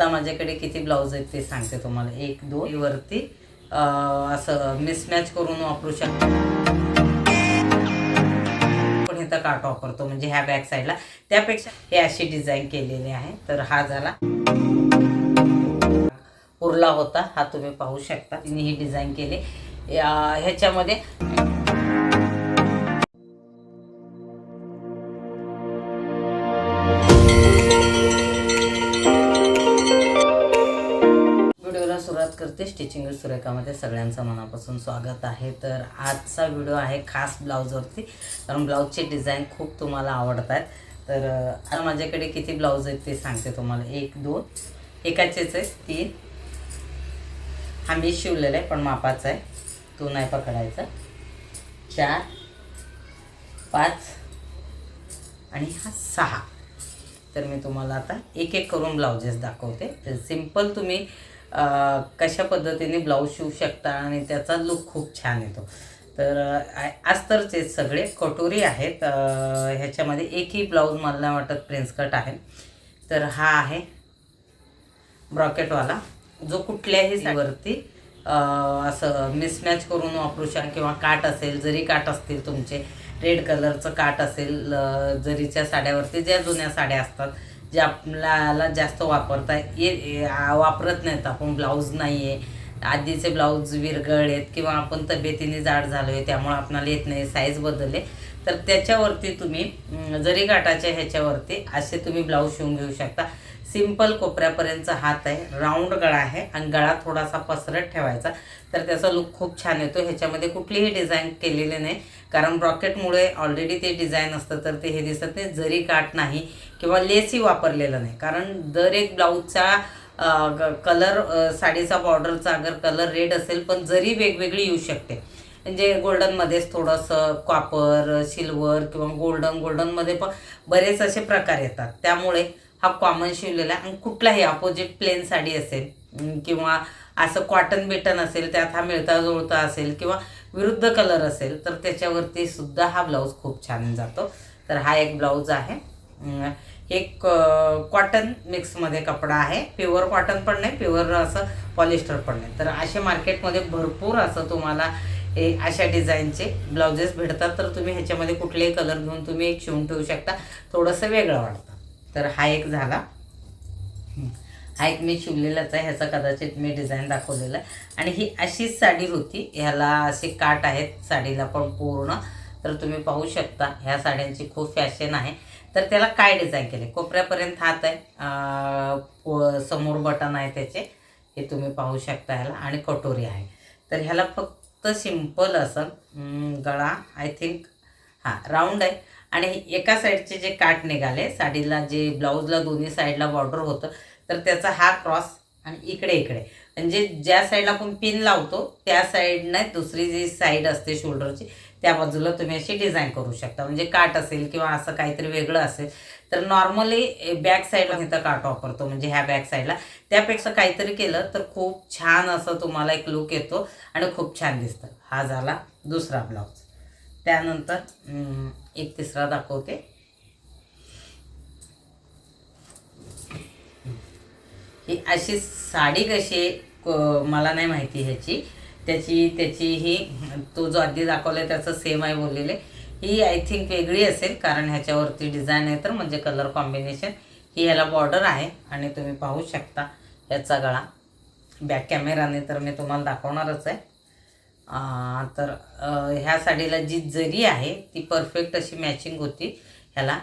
आता माझ्याकडे किती ब्लाऊज आहेत ते सांगते तुम्हाला. एक दोन वरती असं मिसमॅच करून वापरू शकतो. पण इथं काट वापरतो म्हणजे ह्या बॅक साईडला त्यापेक्षा हे अशी डिझाईन केलेली आहे. तर हा झाला. उरला होता. हा तुम्ही पाहू शकता. तिने ही डिझाईन केली. ह्याच्यामध्ये सुरेखामध्ये सगळ्यांचं मनापासून स्वागत आहे. तर आजचा व्हिडिओ आहे खास ब्लाऊजवरती. कारण ब्लाऊजचे डिझाईन खूप तुम्हाला आवडत आहेत तर आता माझ्याकडे किती ब्लाऊज आहेत ते सांगते तुम्हाला. एक दोन. एकाचेच आहे तीन. हा मी शिवलेला आहे पण मापाचा आहे. तो नाही पकडायचा. चार. पाच. आणि हा सहा. तर मी तुम्हाला आता एक एक करून ब्लाउजेस दाखवते. तर सिंपल तुम्ही कशा पद्धतीने ब्लाऊज शिवू शकता आणि त्याचा लुक खूप छान येतो. तर अं, अस्तरचे सगळे कटोरी आहेत ह्याच्यामध्ये एकही ब्लाऊज मला वाटत प्रिन्स कट आहे. तर हा आहे ब्रॉकेटवाला. जो कुठल्याही साडीवरती अं, असं मिसमॅच करून वापरू शकता किंवा काट असेल जरी काट असतील तुमचे रेड कलरचं काट असेल जरीच्या साड्यावरती ज्या जुन्या साड्या असतात जे आपल्याला जास्त वापरता ये वापरत नाहीत आपण ब्लाऊज नाही आहे आधीचे ब्लाऊज विरगळ आहेत किंवा आपण तब्येतीने जाड झालो आहे त्यामुळे आपणाला येत नाही साईज बदलले. तर त्याच्यावरती तुम्ही जरी गाठाच्या ह्याच्यावरती असे तुम्ही ब्लाऊज शिवून घेऊ शकता. सिंपल कोपऱ्यापर्यंतचा हात आहे राऊंड गळा आहे आणि गळा थोडासा पसरत ठेवायचा. तर त्याचा लुक खूप छान येतो. ह्याच्यामध्ये कुठलीही डिझाईन केलेली नाही. कारण ब्रॉकेटमुळे ऑलरेडी ते डिझाईन असतं तर ते हे दिसत नाही. जरी काट नाही किंवा लेसही वापरलेलं नाही. कारण दर एक ब्लाऊजचा कलर साडीचा बॉर्डरचा अगर कलर रेड असेल पण जरी वेगवेगळी येऊ शकते. म्हणजे गोल्डनमध्येच थोडंसं कॉपर सिल्वर किंवा गोल्डन गोल्डनमध्ये पण बरेच असे प्रकार येतात. त्यामुळे हा कॉमन शिवलेला आहे. आणि कुठलाही अपोजिट प्लेन साडी असेल किंवा असं कॉटन बिटन असेल त्यात हा मिळता जुळता असेल किंवा विरुद्ध कलर असेल तर त्याच्यावरती सुद्धा हा ब्लाऊज खूप छान जातो. तर हा एक ब्लाऊज आहे. एक कॉटन मिक्समध्ये कपडा आहे. प्युअर कॉटन पण नाही प्युअर असं पॉलिस्टर पण नाही. तर असे मार्केटमध्ये भरपूर असं तुम्हाला हे अशा डिझाईनचे ब्लाउजेस भेटतात. तर तुम्ही ह्याच्यामध्ये कुठलेही कलर घेऊन तुम्ही एक शिवून ठेवू शकता. थोडंसं वेगळं वाटतं. तर हा एक झाला. हा एक मी शिवलेलाच आहे. ह्याचा कदाचित मी डिझाईन दाखवलेला आहे. आणि ही अशीच साडी होती. ह्याला असे काट आहेत. साडीला पण पूर्ण. तर तुम्ही पाहू शकता ह्या साड्यांची खूप फॅशन आहे. तर त्याला काय डिझाईन केले? कोपऱ्यापर्यंत हात आहे. समोर बटन आहे त्याचे. हे तुम्ही पाहू शकता ह्याला. आणि कटोरी आहे. तर ह्याला फक्त सिंपल असं गळा आय थिंक हां राऊंड आहे. आणि एका साईडचे जे काट निघाले साडीला जे ब्लाऊजला दोन्ही साईडला बॉर्डर होतं तर त्याचा हा क्रॉस आणि इकडे इकडे. म्हणजे ज्या साईडला आपण पिन लावतो त्या साईडने दुसरी जी साईड असते शोल्डरची त्या बाजूला तुम्ही अशी डिझाईन करू शकता. म्हणजे काट असेल किंवा असं काहीतरी वेगळं असेल तर नॉर्मली बॅक साईडला इथं काट वापरतो म्हणजे ह्या बॅक साईडला त्यापेक्षा काहीतरी केलं तर खूप छान असं तुम्हाला एक लुक येतो आणि खूप छान दिसतं. हा झाला दुसरा ब्लाऊज त्यानंतर एक तिसरा दाखवते. ही अशी साडी कशी आहे, मला नाही माहिती ह्याची. त्याची त्याची ही तो जो आधी दाखवला त्याचं सेम आहे बोललेले. ही आय थिंक वेगळी असेल कारण ह्याच्यावरती डिझाईन आहे तर म्हणजे कलर कॉम्बिनेशन ही ह्याला बॉर्डर आहे आणि तुम्ही पाहू शकता ह्याचा गळा. बॅक कॅमेराने तर मी तुम्हाला दाखवणारच आहे. तर ह्या साडीला जी जरी आहे ती परफेक्ट अशी मॅचिंग होती. ह्याला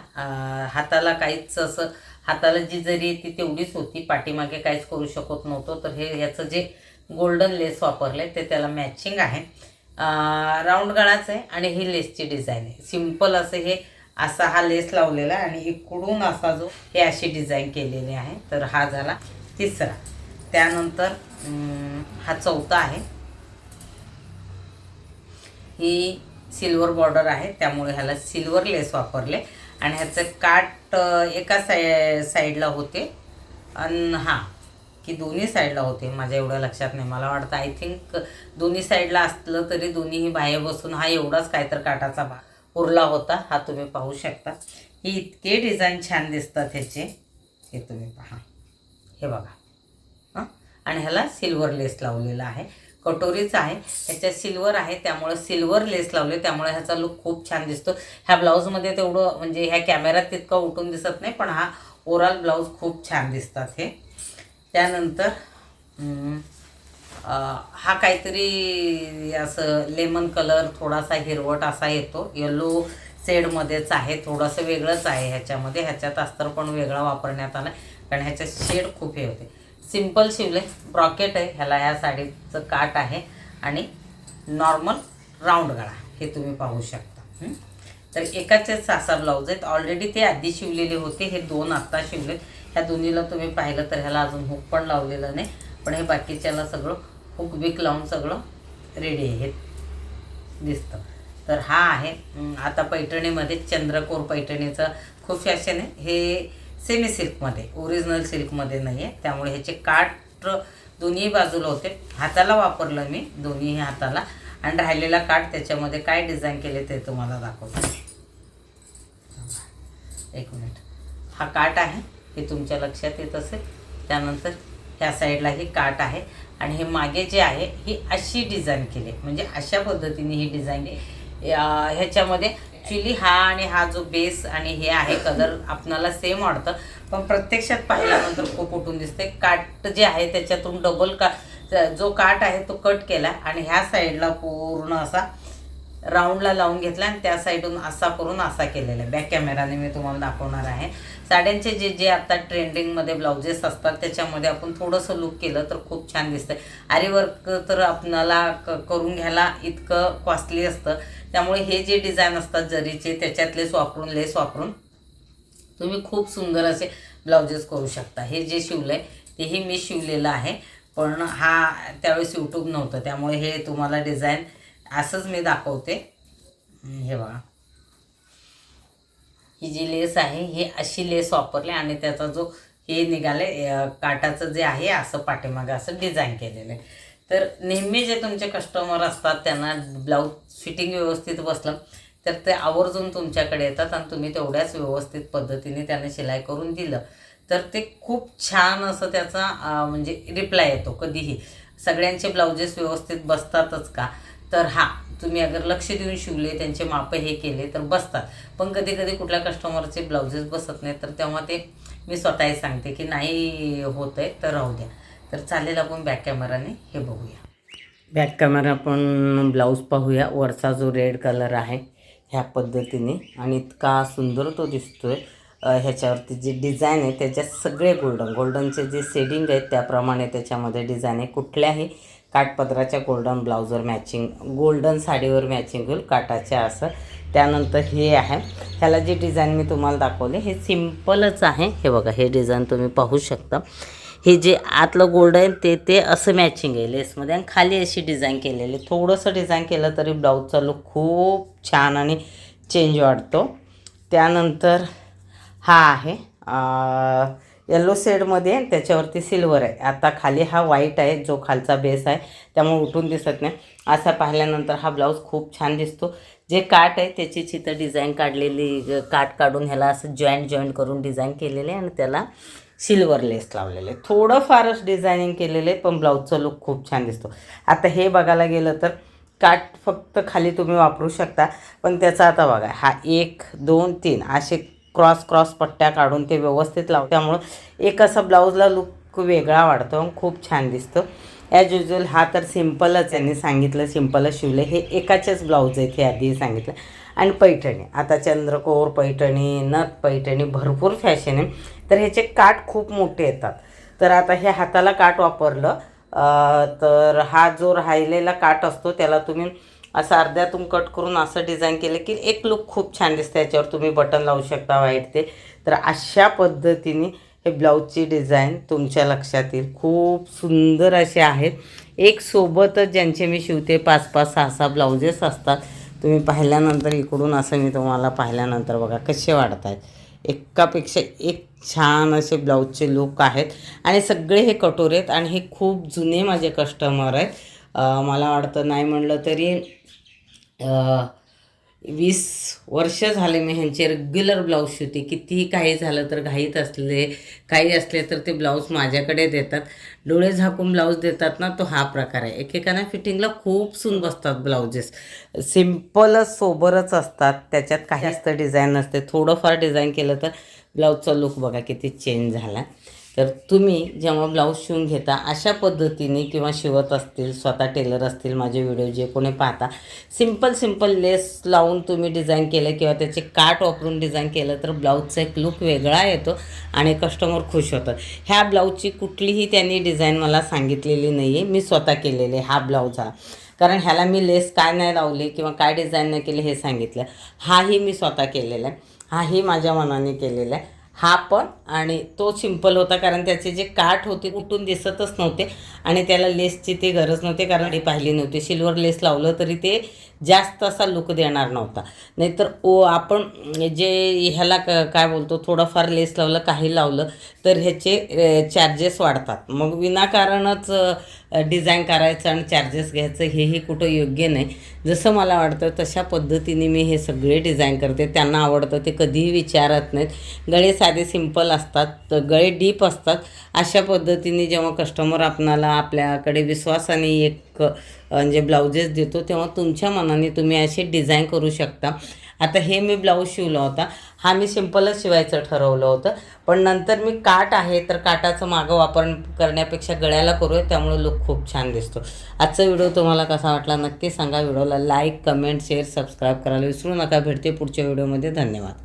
हाताला काहीच असं हाताला जी जरी ती तेवढीच होती. पाठीमागे काहीच करू शकत नव्हतो. तर हे ह्याचं जे गोल्डन लेस वापरले ते त्याला मॅचिंग आहे. राऊंड गळाच आहे आणि ही लेसची डिझाईन आहे. सिंपल असं हे असा हा लेस लावलेला आहे आणि इकडून असा जो हे अशी डिझाईन केलेली आहे. तर हा झाला तिसरा. त्यानंतर हा चौथा आहे. ही सिल्वर बॉर्डर आहे. त्यामुळे ह्याला सिल्वर लेस वापरले. आणि ह्याचं काट एका साय साईडला होते. आणि हां. की दोन्ही साईडला होते माझ्या एवढं लक्षात नाही. मला वाटतं आय थिंक दोन्ही साईडला असलं तरी दोन्हीही बाहेर बसून हा एवढाच काय तर काटाचा भाग उरला होता. हा तुम्ही पाहू शकता. ही इतके डिझाईन छान दिसतात ह्याचे. हे तुम्ही पहा. हे बघा. आणि ह्याला सिल्वर लेस लावलेला आहे. कटोरीच आहे. ह्याच्यात सिल्वर आहे त्यामुळं सिल्वर लेस लावले त्यामुळे ह्याचा लुक खूप छान दिसतो. ह्या ब्लाऊजमध्ये तेवढं म्हणजे ह्या कॅमेऱ्यात तितकं उठून दिसत नाही पण हा ओवरऑल ब्लाऊज खूप छान दिसतात हे. त्यानंतर हा काहीतरी असं लेमन कलर थोडासा हिरवट असा येतो. येलो शेडमध्येच आहे. थोडंसं वेगळंच आहे ह्याच्यामध्ये. ह्याच्यात अस्तर पण वेगळा वापरण्यात आला कारण ह्याच्यात शेड खूप हे होते. सिंपल शिवले ब्रॉकेट आहे. ह्याला ह्या साडीचं काट आहे. आणि नॉर्मल राऊंड गळा हे तुम्ही पाहू शकता. तर एकाचेच सासा ब्लाऊज आहेत. ऑलरेडी ते आधी शिवलेले होते. हे दोन आत्ता शिवलेत. ह्या दोन्हीला तुम्ही पाहिलं तर ह्याला अजून हुक पण लावलेलं नाही. पण हे बाकीच्याला सगळं हुक बिक लावून सगळं रेडी आहे. दिसतं. तर हा आहे. आता पैठणीमध्ये चंद्रकोर पैठणीचं खूप फॅशन आहे. हे सेमी सिल्कमध्ये ओरिजिनल सिल्कमध्ये नाही आहे त्यामुळे ह्याचे काठ दोन्ही बाजूला होते. हाताला वापरलं मी दोन्ही हाताला. आणि राहिलेला काठ त्याच्यामध्ये काय डिझाईन केले ते तुम्हाला दाखवतो. एक मिनिट हा काठ आहे. हे तुमच्या लक्षात येत असेल. त्यानंतर ह्या साईडला ही काठ आहे. आणि हे मागे जे आहे ही अशी डिझाईन केली म्हणजे अशा पद्धतीने ही डिझाईन ह्याच्यामध्ये ॲक्च्युली हा आणि हा जो बेस आणि हे आहे कलर आपणाला सेम वाटतं. पण प्रत्यक्षात पाहिल्यानंतर खूप उठून दिसते. काट जे आहे त्याच्यातून डबल का जो काट आहे तो कट केला आणि ह्या साईडला पूर्ण असा राऊंडला लावून घेतला आणि त्या साईडून असा करून असा केलेला आहे. बॅक कॅमेराने मी तुम्हाला दाखवणार आहे. साड्यांचे जे जे आता ट्रेंडिंगमध्ये ब्लाउजेस असतात त्याच्यामध्ये आपण थोडंसं लुक केलं तर खूप छान दिसतं आरी वर्क तर आपणाला क करून घ्यायला इतकं कॉस्टली असतं. त्यामुळे हे जे डिझाईन असतात जरीचे त्याच्यात लेस वापरून लेस वापरून तुम्ही खूप सुंदर असे ब्लाउजेस करू शकता. हे जे शिवलं आहे तेही मी शिवलेलं आहे. पण हा त्यावेळेस यूट्यूब नव्हतं त्यामुळे हे तुम्हाला डिझाईन असंच मी दाखवते. हे बघा. ही जी लेस आहे ही अशी लेस वापरली आणि त्याचा जो हे निघाले काटाचं जे आहे असं पाठीमागं असं डिझाईन केलेलं आहे. तर नेहमी जे तुमचे कस्टमर असतात त्यांना ब्लाऊज फिटिंग व्यवस्थित बसलं तर ते आवर्जून तुमच्याकडे येतात आणि तुम्ही तेवढ्याच व्यवस्थित पद्धतीने त्यांना शिलाई करून दिलं. तर ते खूप छान असं त्याचा म्हणजे रिप्लाय येतो कधीही. सगळ्यांचे ब्लाउजेस व्यवस्थित बसतातच का? तर हा तुम्ही अगर लक्ष देऊन शिवले त्यांचे माप हे केले तर बसतात. पण कधी कधी कुठल्या कस्टमरचे ब्लाउजेस बसत नाही तर तेव्हा ते मी स्वतःही सांगते की नाही होत आहे तर राहू द्या. तर चालेल आपण बॅक कॅमेराने हे बघूया. बॅक कॅमेरा आपण ब्लाऊज पाहूया. वरचा जो रेड कलर आहे ह्या पद्धतीने. आणि इतका सुंदर तो दिसतो आहे ह्याच्यावरती जी डिझाईन आहे त्याच्यात सगळे गोल्डन गोल्डनचे जे सेडिंग आहेत त्याप्रमाणे त्याच्यामध्ये डिझाईन आहे. कुठल्याही काठपदराच्या गोल्डन ब्लाऊजवर मॅचिंग गोल्डन साडीवर मॅचिंग होईल काटाच्या असं. त्यानंतर हे आहे. ह्याला जी डिझाईन मी तुम्हाला दाखवले हे सिम्पलच आहे. हे बघा हे डिझाईन तुम्ही पाहू शकता. हे जे आतलं गोल्ड आहे ते ते असं मॅचिंग आहे. लेसमध्ये आणि खाली अशी डिझाईन केलेली. आहे. थोडंसं डिझाईन केलं तरी ब्लाऊजचा लुक खूप छान आणि चेंज वाटतो. त्यानंतर हा आहे येल्लो शेडमध्ये त्याच्यावरती सिल्वर आहे. आता खाली हा व्हाईट आहे जो खालचा बेस आहे त्यामुळे उठून दिसत नाही. असा पाहिल्यानंतर हा ब्लाऊज खूप छान दिसतो. जे काट आहे त्याची चित्र डिझाईन काढलेली काट काढून ह्याला असं जॉईंट जॉईंट करून डिझाईन केलेले आहे आणि त्याला सिल्वर लेस लावलेले. आहे थोडं फारच डिझायनिंग केलेलं आहे पण ब्लाऊजचा लुक खूप छान दिसतो. आता हे बघायला गेलं तर काट फक्त खाली तुम्ही वापरू शकता पण त्याचा आता बघा हा एक दोन तीन असे क्रॉस क्रॉस पट्ट्या काढून ते व्यवस्थित लाव त्यामुळं एक असा ब्लाऊजला लुक वेगळा वाढतो आणि खूप छान दिसतो. ॲज युजल हा तर सिम्पलच यांनी सांगितलं सिम्पलच शिवले. हे एकाचेच ब्लाऊज आहेत हे आधी सांगितलं. आणि पैठणी. आता चंद्रकोर पैठणी नथ पैठणी भरपूर फॅशन आहे. तर ह्याचे काठ खूप मोठे येतात. तर आता हे हाताला काठ वापरलं. तर हा जो राहिलेला काठ असतो त्याला तुम्ही असं अर्ध्यातून कट करून असं डिझाईन केलं की एक लुक खूप छान दिसतं. याच्यावर तुम्ही बटन लावू शकता व्हाईट ते. तर अशा पद्धतीने हे ब्लाऊजची डिझाईन तुमच्या लक्षात येईल. खूप सुंदर असे आहेत एक सोबतच ज्यांचे मी शिवते पाच पाच सहा सहा ब्लाउजेस असतात. तुम्ही पाहिल्यानंतर इकडून असं मी तुम्हाला पाहिल्यानंतर बघा कसे वाढत आहेत एकापेक्षा एक छान असे ब्लाऊजचे लुक आहेत. आणि सगळे हे कटोरे आहेत आणि हे खूप जुने माझे कस्टमर आहेत. मला वाटतं नाही म्हणलं तरी वीस वर्ष झाले मी ह्यांचे रेग्युलर ब्लाऊज शिवते. कितीही काही झालं तर घाईत असले काही असले तर ते ब्लाऊज माझ्याकडे देतात. डोळे झाकून ब्लाऊज देतात ना तो हा प्रकार आहे. एकेकाना फिटिंगला खूप सून बसतात ब्लाउजेस सिम्पलच सोबरच असतात. त्याच्यात काही जास्त डिझाईन नसते. थोडंफार डिझाईन केलं तर ब्लाऊजचा लुक बघा किती चेंज झाला. तर तुम्ही जेव्हा ब्लाऊज शिवून घेता अशा पद्धतीने किंवा शिवत असतील स्वतः टेलर असतील माझे व्हिडिओ जे कोणी पाहता सिंपल सिंपल लेस लावून तुम्ही डिझाईन केलं किंवा त्याचे काट वापरून डिझाईन केलं तर ब्लाऊजचा एक लुक वेगळा येतो आणि कस्टमर खुश होतात. ह्या ब्लाऊजची कुठलीही त्यांनी डिझाईन मला सांगितलेली नाही आहे मी स्वतः केलेले हा ब्लाऊज हा. कारण ह्याला मी लेस काय नाही लावली किंवा काय डिझाईन नाही केले हे सांगितलं. हाही मी स्वतः केलेला आहे. हाही माझ्या मनाने केलेला आहे. हा पण आणि तो सिंपल होता कारण त्याचे जे काठ होते उठून दिसतच नव्हते आणि त्याला लेसची ते गरज नव्हती कारण ती पाहिली नव्हती. सिल्वर लेस लावलं तरी ते जास्त असा लुक देणार नव्हता. नाहीतर ओ आपण जे ह्याला क काय बोलतो थोडंफार लेस लावलं काही लावलं तर ह्याचे चार्जेस वाढतात. मग विनाकारणच डिझाईन करायचं आणि चार्जेस घ्यायचं हेही कुठं योग्य नाही. जसं मला वाटतं तशा पद्धतीने मी हे सगळे डिझाईन करते. त्यांना आवडतं ते कधीही विचारत नाहीत. गळे साधे सिंपल असतात तर गळे डीप असतात. अशा पद्धतीने जेव्हा कस्टमर आपणाला आपल्याकडे विश्वासाने एक क म्हणजे ब्लाउजेस देतो तेव्हा तुमच्या मनाने तुम्ही असे डिझाईन करू शकता. आता हे मी ब्लाऊज शिवला होता. हा मी सिम्पलच शिवायचं ठरवलं होतं. पण नंतर मी काट आहे तर काटाचं मागं वापर करण्यापेक्षा गळ्याला करूया त्यामुळे लुक खूप छान दिसतो. आजचा व्हिडिओ तुम्हाला कसा वाटला नक्की सांगा. व्हिडिओला लाईक कमेंट शेअर सबस्क्राईब करायला विसरू नका. भेटते पुढच्या व्हिडिओमध्ये. धन्यवाद.